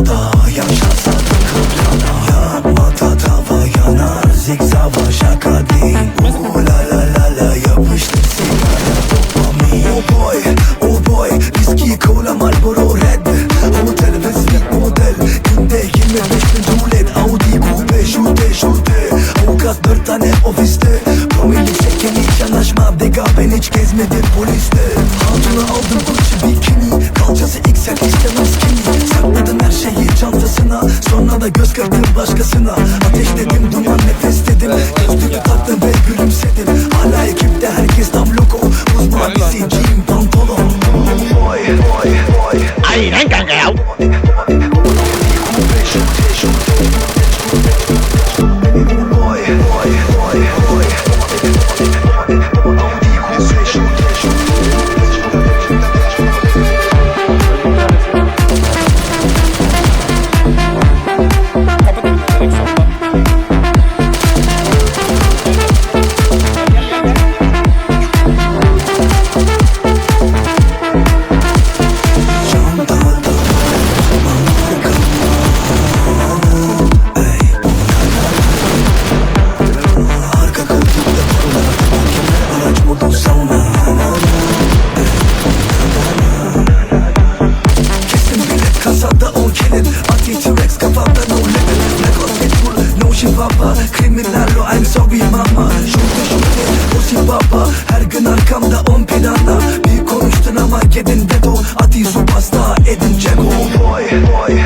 dünyada Yaşasa da kıblada Yapmada tava yanar Zik savaşa kadim Ooh la la la la yapıştı sigara. Dopamin Oh boy, oh boy. Viski, cola, Marlboro, red. Hotel ve sweet model. Günde 25 bin rulet Audi, coupe, şute, şute Avukat 4 tane ofiste. Promili, şekeri, yanaşma. Dega ben hiç gezmedim poliste Hatunu aldım Da göz kırptım başkasına. Ateşledim duman nefesledim Gözlüğü taktım ve gülümsedim. Hala ekipte herkes tam loco Uzman bizi jean pantolon. Boy boy boy Aynen kanka ya. No şifapa Kriminallo I'm sorry mama. Şurada şurada o si baba. Her gün arkamda on planda Bir konuştun ama gedin dedo Ati supasta edin ceko Boy boy